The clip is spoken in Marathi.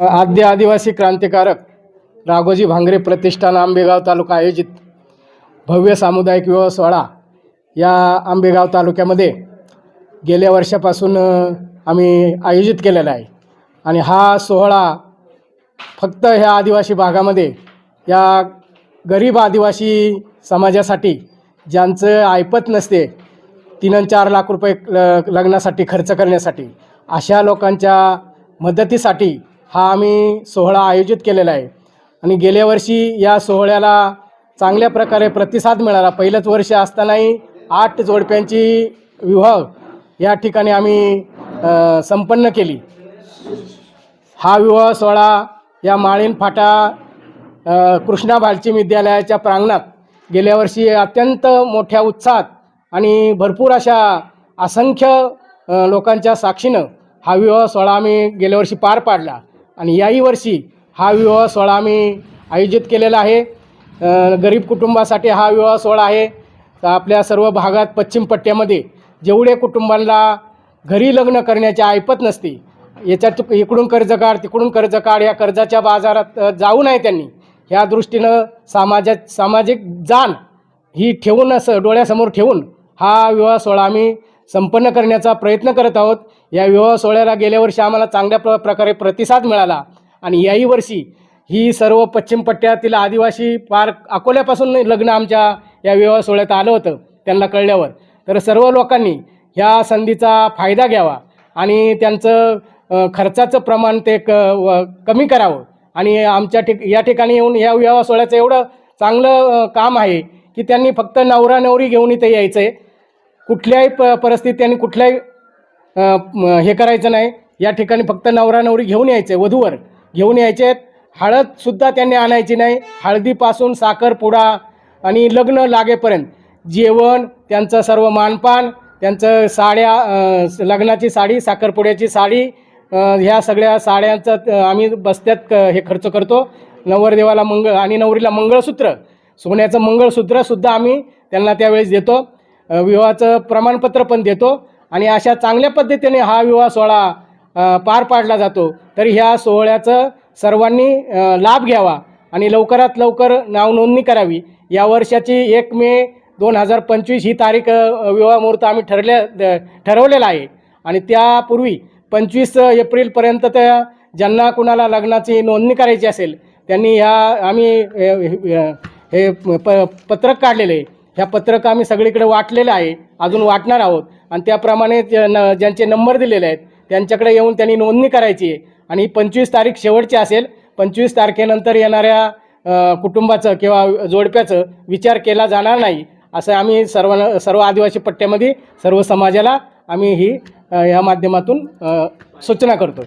आद्य आदिवासी क्रांतिकारक राघोजी भांगरे प्रतिष्ठान आंबेगाव तालुका आयोजित भव्य सामुदायिक विवाह सोहळा या आंबेगाव तालुक्यामध्ये गेल्या वर्षापासून आम्ही आयोजित केलेला आहे. आणि हा सोहळा फक्त ह्या आदिवासी भागामध्ये या गरीब आदिवासी समाजासाठी ज्यांचं ऐपत नसते तीन आणि चार लाख रुपये ल लग्नासाठी खर्च करण्यासाठी अशा लोकांच्या मदतीसाठी हा आम्ही सोहळा आयोजित केलेला आहे. आणि गेल्या वर्षी या सोहळ्याला चांगल्या प्रकारे प्रतिसाद मिळाला. पहिलंच वर्ष असतानाही आठ जोडप्यांची विवाह या ठिकाणी आम्ही संपन्न केली. हा विवाह सोहळा या माळीन फाटा कृष्णा भालची विद्यालयाच्या प्रांगणात गेल्या वर्षी अत्यंत मोठ्या उत्साहात आणि भरपूर अशा असंख्य लोकांच्या साक्षीनं हा विवाह सोहळा आम्ही गेल्या वर्षी पार पाडला. आणि याही वर्षी हा विवाह सोहळा आम्ही आयोजित केलेला आहे. गरीब कुटुंबासाठी हा विवाह सोहळा आहे. तर आपल्या सर्व भागात पश्चिम पट्ट्यामध्ये जेवढे कुटुंबांना घरी लग्न करण्याची ऐपत नसते याच्यात इकडून कर्ज काढ तिकडून कर्ज काढ या कर्जाच्या बाजारात जाऊ नये त्यांनी. ह्या दृष्टीनं समाजात सामाजिक जाण ही ठेवून असं डोळ्यासमोर ठेवून हा विवाह सोहळा आम्ही संपन्न करण्याचा प्रयत्न करत आहोत. या विवाह सोहळ्याला गेल्या वर्षी आम्हाला चांगल्या प्र प्रकारे प्रतिसाद मिळाला. आणि याही वर्षी ही सर्व पश्चिम पट्ट्यातील आदिवासी पार अकोल्यापासून लग्न आमच्या या विवाह सोहळ्यात आलं होतं त्यांना कळल्यावर. तर सर्व लोकांनी ह्या संधीचा फायदा घ्यावा आणि त्यांचं खर्चाचं प्रमाण ते क व कमी करावं. आणि आमच्या ठिक या ठिकाणी येऊन या विवाह सोहळ्याचं एवढं चांगलं काम आहे की त्यांनी फक्त नवरा नवरी घेऊन इथे यायचं आहे कुठल्याही प परिस्थितीत त्यांनी कुठल्याही हे करायचं नाही. या ठिकाणी फक्त नवरा नवरी घेऊन यायचे वधूवर घेऊन यायचे. आहेत हळदसुद्धा त्यांनी आणायची नाही. हळदीपासून साखरपुडा आणि लग्न लागेपर्यंत जेवण त्यांचं सर्व मानपान त्यांचं साड्या लग्नाची साडी साखरपुड्याची साडी ह्या सगळ्या साड्यांचं आम्ही बस्त्यात क- हे खर्च करतो. नवरदेवाला मंगळ आणि नवरीला मंगळसूत्र सोन्याचं मंगळसूत्रसुद्धा आम्ही त्यांना त्यावेळेस देतो. विवाहाचं प्रमाणपत्र पण देतो आणि अशा चांगल्या पद्धतीने हा विवाह सोहळा पार पाडला जातो. तर ह्या सोहळ्याचं सर्वांनी लाभ घ्यावा आणि लवकरात लवकर नावनोंदणी करावी. या वर्षाची एक मे दोन हजार पंचवीस ही तारीख विवाह मुहूर्त आम्ही ठरल्या द- ठरवलेला आहे. आणि त्यापूर्वी पंचवीस एप्रिलपर्यंत त्या ज्यांना कुणाला लग्नाची नोंदणी करायची असेल त्यांनी ह्या आम्ही हे हे प पत्रक काढलेले आहे. ह्या पत्रक आम्ही सगळीकडे वाटलेलं आहे अजून वाटणार आहोत. आणि त्याप्रमाणे ज्या- न ज्यांचे नंबर दिलेले आहेत त्यांच्याकडे येऊन त्यांनी नोंदणी करायची आहे. आणि पंचवीस तारीख शेवटची असेल पंचवीस तारखेनंतर येणाऱ्या कुटुंबाचं किंवा जोडप्याचं विचार केला जाणार नाही. असं आम्ही सर्व सर्व आदिवासी पट्ट्यामध्ये सर्व समाजाला आम्ही ही या माध्यमातून सूचना करतो